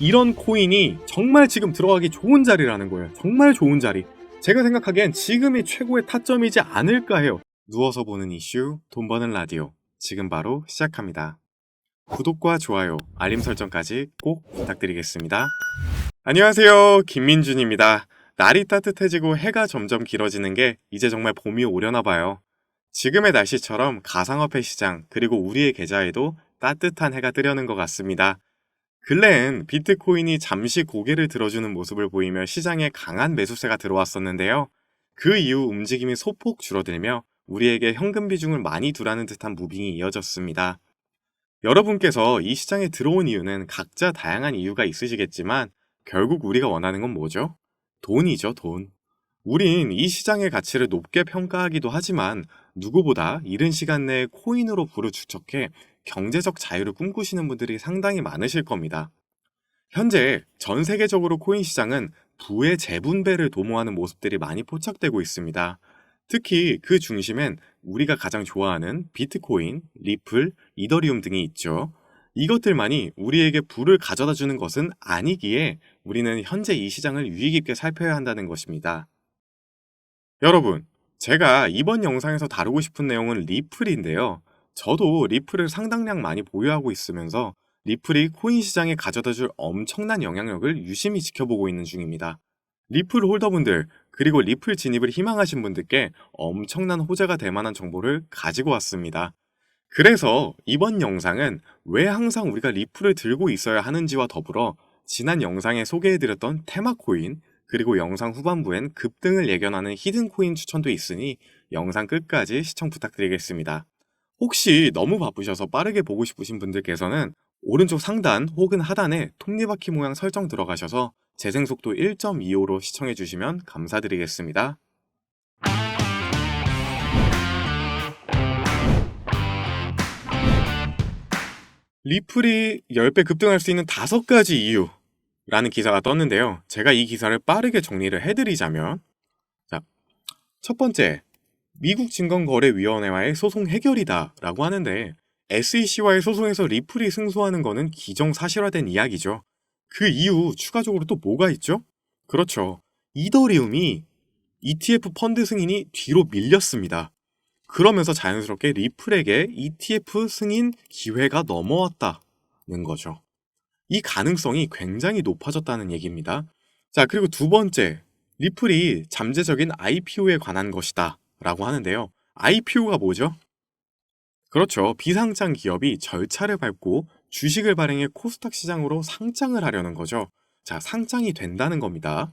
이런 코인이 정말 지금 들어가기 좋은 자리라는 거예요. 정말 좋은 자리. 제가 생각하기엔 지금이 최고의 타점이지 않을까 해요. 누워서 보는 이슈, 돈 버는 라디오. 지금 바로 시작합니다. 구독과 좋아요, 알림 설정까지 꼭 부탁드리겠습니다. 안녕하세요. 김민준입니다. 날이 따뜻해지고 해가 점점 길어지는 게 이제 정말 봄이 오려나 봐요. 지금의 날씨처럼 가상화폐 시장 그리고 우리의 계좌에도 따뜻한 해가 뜨려는 것 같습니다. 근래엔 비트코인이 잠시 고개를 들어주는 모습을 보이며 시장에 강한 매수세가 들어왔었는데요. 그 이후 움직임이 소폭 줄어들며 우리에게 현금 비중을 많이 두라는 듯한 무빙이 이어졌습니다. 여러분께서 이 시장에 들어온 이유는 각자 다양한 이유가 있으시겠지만 결국 우리가 원하는 건 뭐죠? 돈이죠, 돈. 우린 이 시장의 가치를 높게 평가하기도 하지만 누구보다 이른 시간 내에 코인으로 부를 축적해 경제적 자유를 꿈꾸시는 분들이 상당히 많으실 겁니다. 현재 전 세계적으로 코인 시장은 부의 재분배를 도모하는 모습들이 많이 포착되고 있습니다. 특히 그 중심엔 우리가 가장 좋아하는 비트코인, 리플, 이더리움 등이 있죠. 이것들만이 우리에게 부를 가져다 주는 것은 아니기에 우리는 현재 이 시장을 유의 깊게 살펴야 한다는 것입니다. 여러분, 제가 이번 영상에서 다루고 싶은 내용은 리플인데요. 저도 리플을 상당량 많이 보유하고 있으면서 리플이 코인 시장에 가져다 줄 엄청난 영향력을 유심히 지켜보고 있는 중입니다. 리플 홀더분들, 그리고 리플 진입을 희망하신 분들께 엄청난 호재가 될 만한 정보를 가지고 왔습니다. 그래서 이번 영상은 왜 항상 우리가 리플을 들고 있어야 하는지와 더불어 지난 영상에 소개해드렸던 테마코인, 그리고 영상 후반부엔 급등을 예견하는 히든코인 추천도 있으니 영상 끝까지 시청 부탁드리겠습니다. 혹시 너무 바쁘셔서 빠르게 보고 싶으신 분들께서는 오른쪽 상단 혹은 하단에 톱니바퀴 모양 설정 들어가셔서 재생 속도 1.25로 시청해 주시면 감사드리겠습니다. 리플이 10배 급등할 수 있는 5가지 이유 라는 기사가 떴는데요. 제가 이 기사를 빠르게 정리를 해드리자면 자, 첫 번째, 미국 증권거래위원회와의 소송 해결이다 라고 하는데 SEC와의 소송에서 리플이 승소하는 거는 기정사실화된 이야기죠. 그 이후 추가적으로 또 뭐가 있죠? 그렇죠. 이더리움이 ETF 펀드 승인이 뒤로 밀렸습니다. 그러면서 자연스럽게 리플에게 ETF 승인 기회가 넘어왔다는 거죠. 이 가능성이 굉장히 높아졌다는 얘기입니다. 자, 그리고 두 번째, 리플이 잠재적인 IPO에 관한 것이다. 라고 하는데요. IPO가 뭐죠? 그렇죠. 비상장 기업이 절차를 밟고 주식을 발행해 코스닥 시장으로 상장을 하려는 거죠. 자, 상장이 된다는 겁니다.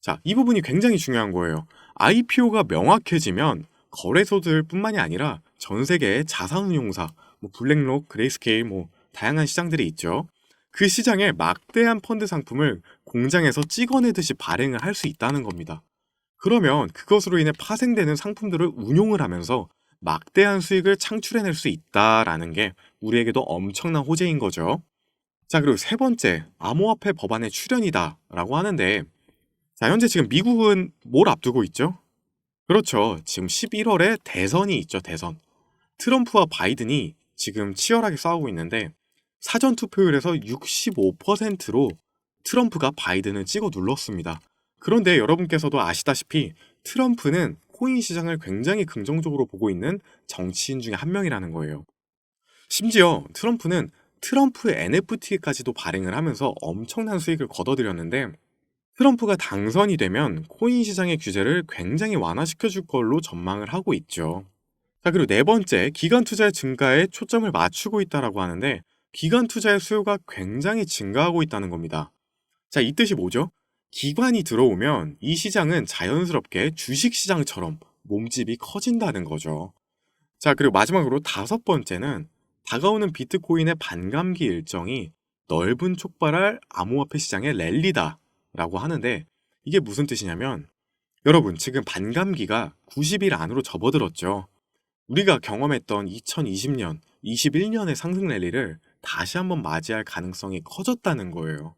자, 이 부분이 굉장히 중요한 거예요. IPO가 명확해지면 거래소들 뿐만이 아니라 전 세계의 자산운용사, 뭐 블랙록, 그레이스케일, 뭐 다양한 시장들이 있죠. 그 시장에 막대한 펀드 상품을 공장에서 찍어내듯이 발행을 할 수 있다는 겁니다. 그러면 그것으로 인해 파생되는 상품들을 운용을 하면서 막대한 수익을 창출해낼 수 있다라는 게 우리에게도 엄청난 호재인 거죠. 자, 그리고 세 번째, 암호화폐 법안의 출연이다라고 하는데, 자, 현재 지금 미국은 뭘 앞두고 있죠? 그렇죠. 지금 11월에 대선이 있죠, 대선. 트럼프와 바이든이 지금 치열하게 싸우고 있는데, 사전 투표율에서 65%로 트럼프가 바이든을 찍어 눌렀습니다. 그런데 여러분께서도 아시다시피 트럼프는 코인 시장을 굉장히 긍정적으로 보고 있는 정치인 중에 한 명이라는 거예요. 심지어 트럼프는 트럼프 NFT까지도 발행을 하면서 엄청난 수익을 거둬들였는데 트럼프가 당선이 되면 코인 시장의 규제를 굉장히 완화시켜 줄 걸로 전망을 하고 있죠. 자, 그리고 네 번째, 기관 투자의 증가에 초점을 맞추고 있다라고 하는데 기관 투자의 수요가 굉장히 증가하고 있다는 겁니다. 자, 이 뜻이 뭐죠? 기관이 들어오면 이 시장은 자연스럽게 주식 시장처럼 몸집이 커진다는 거죠. 자, 그리고 마지막으로 다섯 번째는 다가오는 비트코인의 반감기 일정이 넓은 촉발할 암호화폐 시장의 랠리다 라고 하는데 이게 무슨 뜻이냐면 여러분 지금 반감기가 90일 안으로 접어들었죠. 우리가 경험했던 2020년, 21년의 상승 랠리를 다시 한번 맞이할 가능성이 커졌다는 거예요.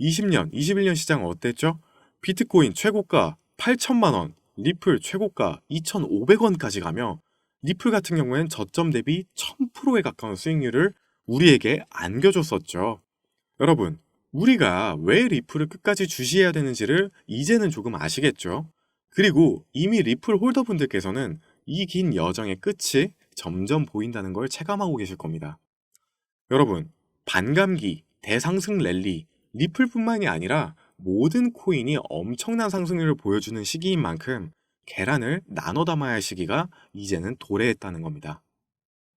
20년, 21년 시장 어땠죠? 비트코인 최고가 8천만 원, 리플 최고가 2,500원까지 가며 리플 같은 경우엔 저점 대비 1000%에 가까운 수익률을 우리에게 안겨줬었죠. 여러분, 우리가 왜 리플을 끝까지 주시해야 되는지를 이제는 조금 아시겠죠? 그리고 이미 리플 홀더분들께서는 이 긴 여정의 끝이 점점 보인다는 걸 체감하고 계실 겁니다. 여러분, 반감기, 대상승 랠리, 리플뿐만이 아니라 모든 코인이 엄청난 상승률을 보여주는 시기인 만큼 계란을 나눠 담아야 할 시기가 이제는 도래했다는 겁니다.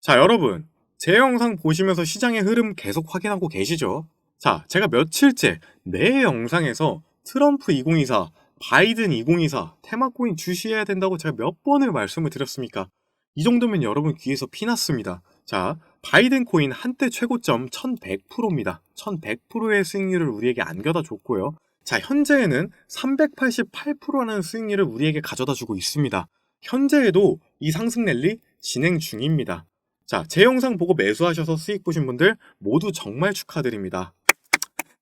자, 여러분. 제 영상 보시면서 시장의 흐름 계속 확인하고 계시죠? 자, 제가 며칠째 내 영상에서 트럼프 2024, 바이든 2024, 테마코인 주시해야 된다고 제가 몇 번을 말씀을 드렸습니까? 이 정도면 여러분 귀에서 피났습니다. 자, 바이든 코인 한때 최고점 1100%입니다. 1100%의 수익률을 우리에게 안겨다 줬고요. 자, 현재에는 388%라는 수익률을 우리에게 가져다 주고 있습니다. 현재에도 이 상승 랠리 진행 중입니다. 자, 제 영상 보고 매수하셔서 수익 보신 분들 모두 정말 축하드립니다.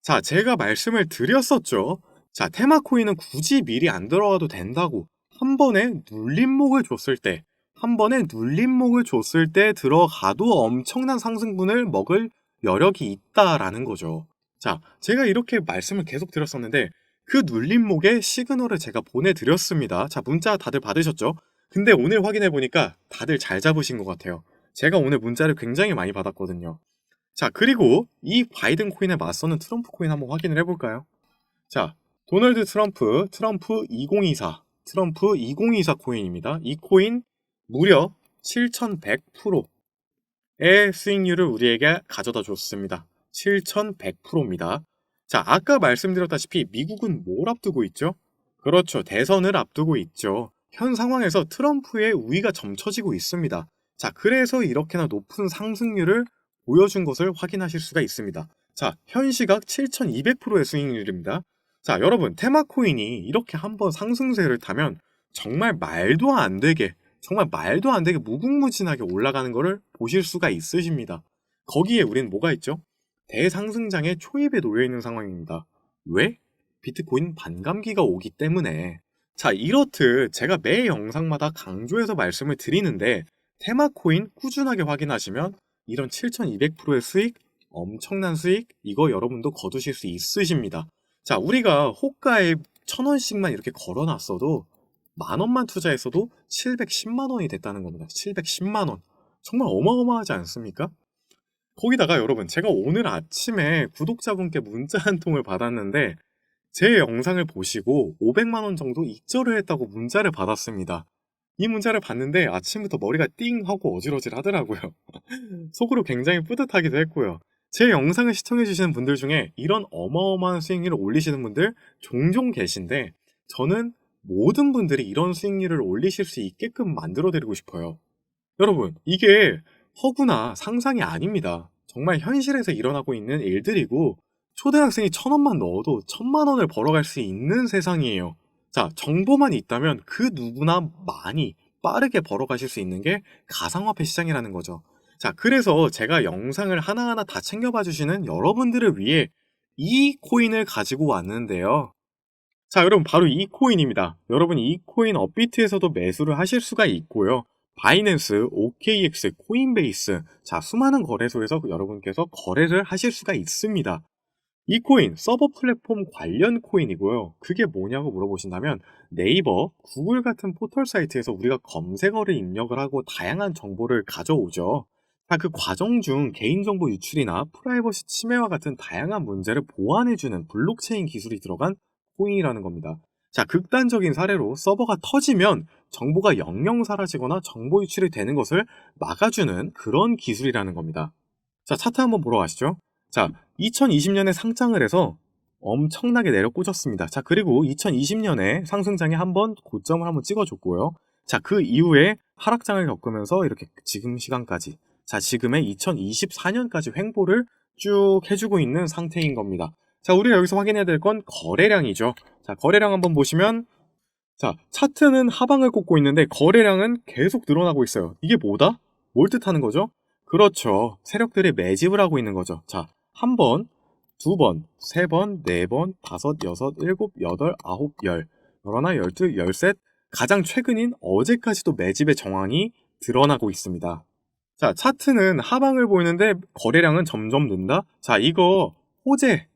자, 제가 말씀을 드렸었죠. 자, 테마코인은 굳이 미리 안 들어가도 된다고 한 번에 눌림목을 줬을 때, 한 번에 눌림목을 줬을 때 들어가도 엄청난 상승분을 먹을 여력이 있다라는 거죠. 자, 제가 이렇게 말씀을 계속 드렸었는데 그 눌림목의 시그널을 제가 보내드렸습니다. 자, 문자 다들 받으셨죠? 근데 오늘 확인해 보니까 다들 잘 잡으신 것 같아요. 제가 오늘 문자를 굉장히 많이 받았거든요. 자, 그리고 이 바이든 코인에 맞서는 트럼프 코인 한번 확인을 해볼까요? 자, 도널드 트럼프, 트럼프 2024, 트럼프 2024 코인입니다. 이 코인 무려 7,100%의 수익률을 우리에게 가져다 줬습니다. 7,100%입니다. 자, 아까 말씀드렸다시피 미국은 뭘 앞두고 있죠? 그렇죠. 대선을 앞두고 있죠. 현 상황에서 트럼프의 우위가 점쳐지고 있습니다. 자, 그래서 이렇게나 높은 상승률을 보여준 것을 확인하실 수가 있습니다. 자, 현 시각 7,200%의 수익률입니다. 자, 여러분, 테마코인이 이렇게 한번 상승세를 타면 정말 말도 안 되게, 정말 말도 안 되게 무궁무진하게 올라가는 것을 보실 수가 있으십니다. 거기에 우린 뭐가 있죠? 대상승장의 초입에 놓여 있는 상황입니다. 왜? 비트코인 반감기가 오기 때문에. 자, 이렇듯 제가 매 영상마다 강조해서 말씀을 드리는데 테마코인 꾸준하게 확인하시면 이런 7200%의 수익, 엄청난 수익, 이거 여러분도 거두실 수 있으십니다. 자, 우리가 호가에 천 원씩만 이렇게 걸어놨어도 만 원만 투자했어도 710만 원이 됐다는 겁니다. 710만 원. 정말 어마어마하지 않습니까? 거기다가 여러분, 제가 오늘 아침에 구독자분께 문자 한 통을 받았는데 제 영상을 보시고 500만 원 정도 익절을 했다고 문자를 받았습니다. 이 문자를 봤는데 아침부터 머리가 띵 하고 어지러질 하더라고요. 속으로 굉장히 뿌듯하기도 했고요. 제 영상을 시청해주시는 분들 중에 이런 어마어마한 수익률을 올리시는 분들 종종 계신데 저는 모든 분들이 이런 수익률을 올리실 수 있게끔 만들어 드리고 싶어요. 여러분, 이게 허구나 상상이 아닙니다. 정말 현실에서 일어나고 있는 일들이고 초등학생이 천 원만 넣어도 천만 원을 벌어갈 수 있는 세상이에요. 자, 정보만 있다면 그 누구나 많이 빠르게 벌어가실 수 있는 게 가상화폐 시장이라는 거죠. 자, 그래서 제가 영상을 하나하나 다 챙겨봐 주시는 여러분들을 위해 이 코인을 가지고 왔는데요. 자, 여러분 바로 이 코인입니다. 여러분 이 코인 업비트에서도 매수를 하실 수가 있고요. 바이낸스, OKX, 코인베이스, 자, 수많은 거래소에서 여러분께서 거래를 하실 수가 있습니다. 이 코인 서버 플랫폼 관련 코인이고요. 그게 뭐냐고 물어보신다면 네이버, 구글 같은 포털 사이트에서 우리가 검색어를 입력을 하고 다양한 정보를 가져오죠. 그 과정 중 개인정보 유출이나 프라이버시 침해와 같은 다양한 문제를 보완해주는 블록체인 기술이 들어간 코인이라는 겁니다. 자, 극단적인 사례로 서버가 터지면 정보가 영영 사라지거나 정보 유출이 되는 것을 막아주는 그런 기술이라는 겁니다. 자, 차트 한번 보러 가시죠. 자, 2020년에 상장을 해서 엄청나게 내려 꽂았습니다. 자, 그리고 2020년에 상승장에 한번 고점을 한번 찍어줬고요. 자, 그 이후에 하락장을 겪으면서 이렇게 지금 시간까지, 자, 지금의 2024년까지 횡보를 쭉 해주고 있는 상태인 겁니다. 자, 우리가 여기서 확인해야 될 건 거래량이죠. 자, 거래량 한번 보시면, 자, 차트는 하방을 꽂고 있는데 거래량은 계속 늘어나고 있어요. 이게 뭐다? 뭘 뜻하는 거죠? 그렇죠. 세력들이 매집을 하고 있는 거죠. 자, 한 번, 두 번, 세 번, 네 번, 다섯, 여섯, 일곱, 여덟, 아홉, 열, 열하나, 열둘, 열셋, 가장 최근인 어제까지도 매집의 정황이 드러나고 있습니다. 자, 차트는 하방을 보이는데 거래량은 점점 는다? 자, 이거 호재,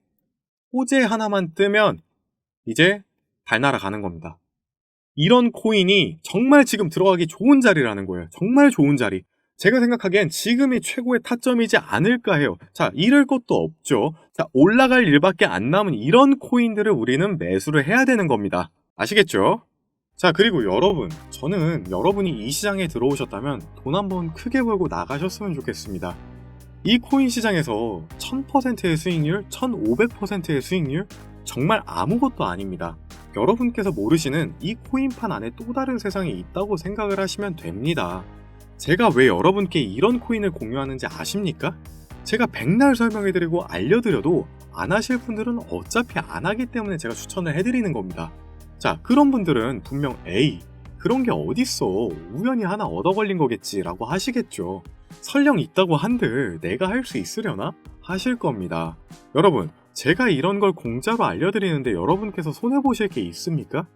호재 하나만 뜨면 이제 달 날아가는 겁니다. 이런 코인이 정말 지금 들어가기 좋은 자리라는 거예요. 정말 좋은 자리. 제가 생각하기엔 지금이 최고의 타점이지 않을까 해요. 자, 잃을 것도 없죠. 자, 올라갈 일밖에 안 남은 이런 코인들을 우리는 매수를 해야 되는 겁니다. 아시겠죠? 자, 그리고 여러분. 저는 여러분이 이 시장에 들어오셨다면 돈 한번 크게 벌고 나가셨으면 좋겠습니다. 이 코인 시장에서 1000%의 수익률, 1500%의 수익률, 정말 아무것도 아닙니다. 여러분께서 모르시는 이 코인판 안에 또 다른 세상이 있다고 생각을 하시면 됩니다. 제가 왜 여러분께 이런 코인을 공유하는지 아십니까? 제가 백날 설명해드리고 알려드려도 안 하실 분들은 어차피 안 하기 때문에 제가 추천을 해드리는 겁니다. 자, 그런 분들은 분명 에이, 그런 게 어딨어. 우연히 하나 얻어 걸린 거겠지라고 하시겠죠. 설령 있다고 한들 내가 할 수 있으려나? 하실 겁니다. 여러분, 제가 이런 걸 공짜로 알려드리는데 여러분께서 손해보실 게 있습니까?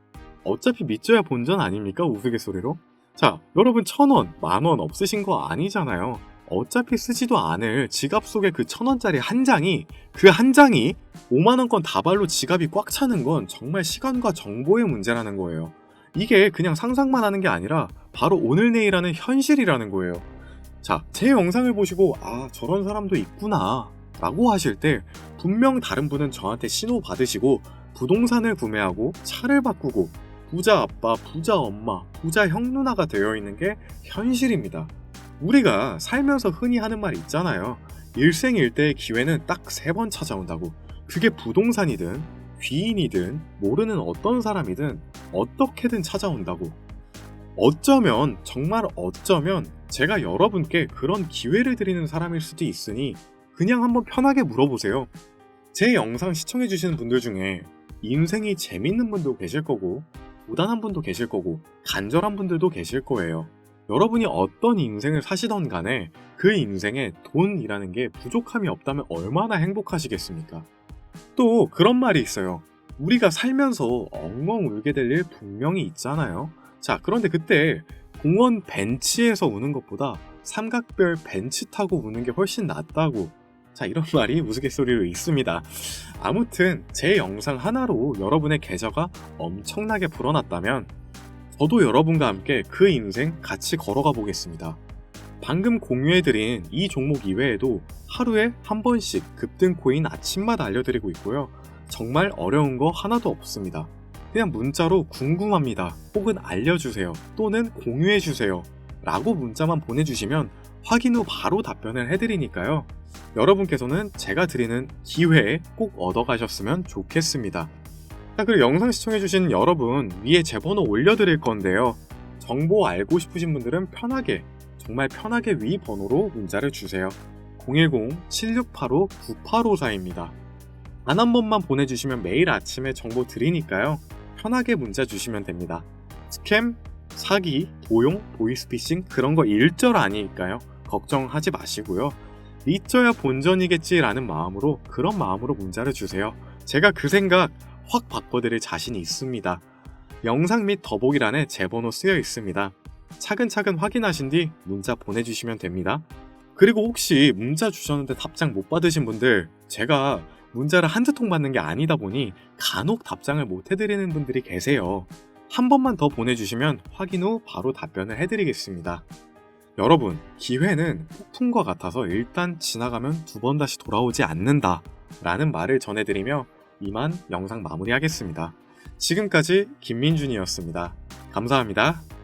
어차피 믿져야 본전 아닙니까? 우스갯소리로? 자, 여러분 천 원, 만원 없으신 거 아니잖아요. 어차피 쓰지도 않을 지갑 속에 그 천 원짜리 한 장이 그 한 장이 5만 원권 다발로 지갑이 꽉 차는 건 정말 시간과 정보의 문제라는 거예요. 이게 그냥 상상만 하는 게 아니라 바로 오늘 내일 하는 현실이라는 거예요. 자, 제 영상을 보시고 아 저런 사람도 있구나 라고 하실 때 분명 다른 분은 저한테 신호 받으시고 부동산을 구매하고 차를 바꾸고 부자 아빠, 부자 엄마, 부자 형 누나가 되어 있는 게 현실입니다. 우리가 살면서 흔히 하는 말 있잖아요. 일생일대의 기회는 딱 세 번 찾아온다고. 그게 부동산이든 귀인이든 모르는 어떤 사람이든 어떻게든 찾아온다고. 어쩌면 정말 어쩌면 제가 여러분께 그런 기회를 드리는 사람일 수도 있으니 그냥 한번 편하게 물어보세요. 제 영상 시청해주시는 분들 중에 인생이 재밌는 분도 계실 거고 무단한 분도 계실 거고 간절한 분들도 계실 거예요. 여러분이 어떤 인생을 사시던 간에 그 인생에 돈이라는 게 부족함이 없다면 얼마나 행복하시겠습니까? 또 그런 말이 있어요. 우리가 살면서 엉엉 울게 될 일 분명히 있잖아요. 자, 그런데 그때 공원 벤치에서 우는 것보다 삼각별 벤치 타고 우는 게 훨씬 낫다고. 자, 이런 말이 우스갯소리로 있습니다. 아무튼 제 영상 하나로 여러분의 계좌가 엄청나게 불어났다면 저도 여러분과 함께 그 인생 같이 걸어가 보겠습니다. 방금 공유해드린 이 종목 이외에도 하루에 한 번씩 급등 코인 아침마다 알려드리고 있고요. 정말 어려운 거 하나도 없습니다. 그냥 문자로 궁금합니다. 혹은 알려주세요. 또는 공유해주세요. 라고 문자만 보내주시면 확인 후 바로 답변을 해드리니까요. 여러분께서는 제가 드리는 기회에 꼭 얻어가셨으면 좋겠습니다. 자, 그리고 영상 시청해주신 여러분, 위에 제 번호 올려드릴 건데요. 정보 알고 싶으신 분들은 편하게, 정말 편하게 위 번호로 문자를 주세요. 010-7685-9854입니다. 단 한 번만 보내주시면 매일 아침에 정보 드리니까요. 편하게 문자 주시면 됩니다. 스캠, 사기, 도용, 보이스피싱 그런 거 일절 아니니까요. 걱정하지 마시고요. 믿져야 본전이겠지라는 마음으로 그런 마음으로 문자를 주세요. 제가 그 생각 확 바꿔드릴 자신이 있습니다. 영상 및 더보기란에 제 번호 쓰여 있습니다. 차근차근 확인하신 뒤 문자 보내주시면 됩니다. 그리고 혹시 문자 주셨는데 답장 못 받으신 분들 제가 문자를 한두 통 받는 게 아니다 보니 간혹 답장을 못 해드리는 분들이 계세요. 한 번만 더 보내주시면 확인 후 바로 답변을 해드리겠습니다. 여러분, 기회는 폭풍과 같아서 일단 지나가면 두 번 다시 돌아오지 않는다. 라는 말을 전해드리며 이만 영상 마무리하겠습니다. 지금까지 김민준이었습니다. 감사합니다.